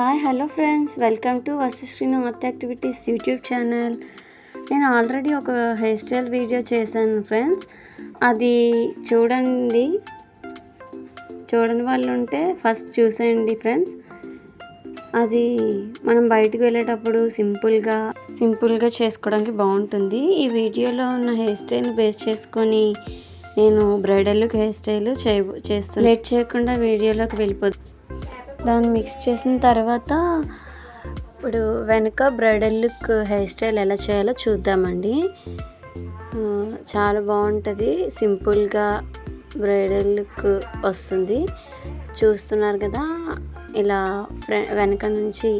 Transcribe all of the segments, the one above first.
Hi hello friends welcome to వసుశ్రీను art activities YouTube channel నేను already ఒక hair style video చేశాను friends అది చూడండి. చూడని వాళ్ళు ఉంటే ఫస్ట్ చూసేయండి ఫ్రెండ్స్ అది మనం బయటకు వెళ్ళేటప్పుడు సింపుల్గా సింపుల్గా చేసుకోవడానికి బాగుంటుంది. ఈ వీడియోలో ఉన్న హెయిర్ స్టైల్ బేస్ చేసుకొని నేను బ్రైడల్ లుక్ హెయిర్ స్టైల్ చే చేస్తాను లేట్ చేయకుండా వీడియోలోకి వెళ్ళిపోతుంది దాన్ని మిక్స్ చేసిన తర్వాత ఇప్పుడు వెనుక బ్రైడల్ లుక్ హెయిర్ స్టైల్ ఎలా చేయాలో చూద్దామండి. చాలా బాగుంటుంది. సింపుల్గా బ్రైడల్ లుక్ వస్తుంది. చూస్తున్నారు కదా ఇలా వెనక నుంచి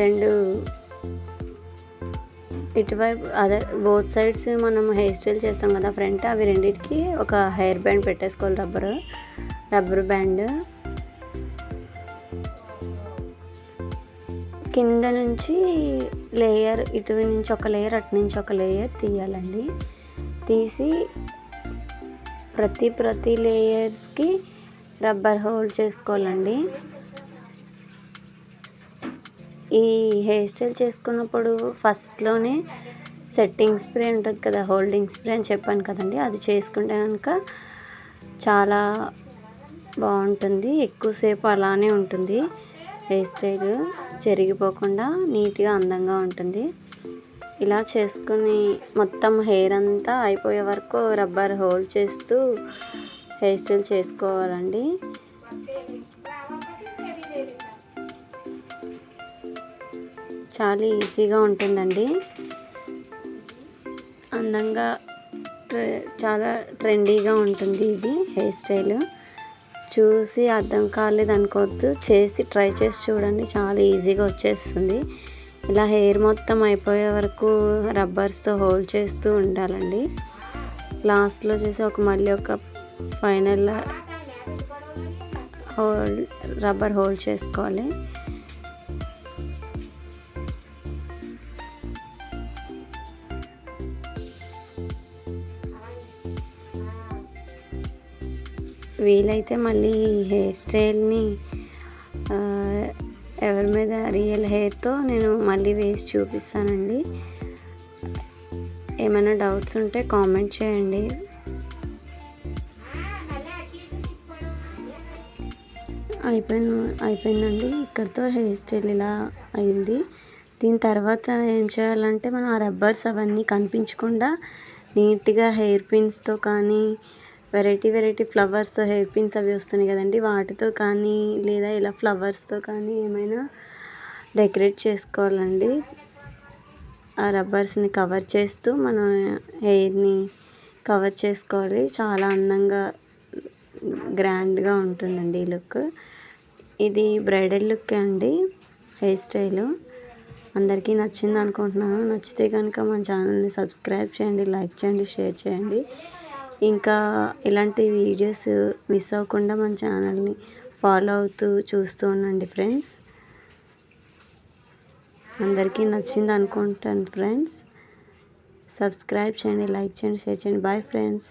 రెండు ఇటువైపు అదే బోత్ సైడ్స్ మనం హెయిర్ స్టైల్ చేస్తాం కదా ఫ్రంట్ అవి రెండింటికి ఒక హెయిర్ బ్యాండ్ పెట్టేసుకోవాలి రబ్బర్ రబ్బర్ బ్యాండ్. కింద నుంచి లేయర్ ఇటు నుంచి ఒక లేయర్ అటు నుంచి ఒక లేయర్ తీయాలండి. తీసి ప్రతి ప్రతి లేయర్స్కి రబ్బర్ హోల్డ్ చేసుకోవాలండి. ఈ హెయిర్ స్టైల్ చేసుకున్నప్పుడు ఫస్ట్లోనే సెట్టింగ్ స్ప్రే ఉంటుంది కదా హోల్డింగ్ స్ప్రే అని చెప్పాను కదండి అది చేసుకుంటే కనుక చాలా బాగుంటుంది ఎక్కువసేపు అలానే ఉంటుంది. హెయిర్ స్టైల్ చెరిగిపోకుండా నీట్గా అందంగా ఉంటుంది. ఇలా చేసుకుని మొత్తం హెయిర్ అంతా అయిపోయే వరకు రబ్బర్ హోల్డ్ చేస్తూ హెయిర్ స్టైల్ చేసుకోవాలండి. చాలా ఈజీగా ఉంటుందండి. అందంగా ట్రె చాలా ట్రెండీగా ఉంటుంది ఇది హెయిర్ స్టైల్. చూసి అర్థం కాలేదు అనుకోవద్దు చేసి ట్రై చేసి చూడండి. చాలా ఈజీగా వచ్చేస్తుంది. ఇలా హెయిర్ మొత్తం అయిపోయే వరకు రబ్బర్స్తో హోల్డ్ చేస్తూ ఉండాలండి. లాస్ట్లో చేసి ఒక మళ్ళీ ఒక ఫైనల్ హోల్డ్ రబ్బర్ హోల్డ్ చేసుకోవాలి. వీలైతే మళ్ళీ హెయిర్ స్టైల్ని ఎవరి మీద రియల్ హెయిర్తో నేను మళ్ళీ వేసి చూపిస్తానండి. ఏమైనా డౌట్స్ ఉంటే కామెంట్ చేయండి. అయిపోయిన అయిపోయిందండి. ఇక్కడితో హెయిర్ స్టైల్ ఇలా అయింది. దీని తర్వాత ఏం చేయాలంటే మనం ఆ రబ్బర్స్ అవన్నీ కనిపించకుండా నీట్గా హెయిర్ పిన్స్తో కానీ variety variety flowers hair pins అవి వస్తున్నాయి కదండి. వాటితో కానీ లేదా ఇలా ఫ్లవర్స్తో కానీ ఏమైనా డెకరేట్ చేసుకోవాలండి. ఆ రబ్బర్స్ని కవర్ చేస్తూ మనం హెయిర్ని కవర్ చేసుకోవాలి. చాలా అందంగా గ్రాండ్గా ఉంటుందండి ఈ లుక్. ఇది బ్రైడల్ లుక్ అండి హెయిర్ స్టైలు. అందరికీ నచ్చింది అనుకుంటున్నాను నచ్చితే కనుక మన ఛానల్ని సబ్స్క్రైబ్ చేయండి లైక్ చేయండి షేర్ చేయండి. ఇంకా ఇలాంటి వీడియోస్ మిస్ అవ్వకుండా మన ఛానల్ని ఫాలో అవుతూ చూస్తూ ఉండండి ఫ్రెండ్స్ అందరికీ నచ్చింది అనుకుంటాను ఫ్రెండ్స్ సబ్స్క్రైబ్ చేయండి లైక్ చేయండి షేర్ చేయండి. Bye friends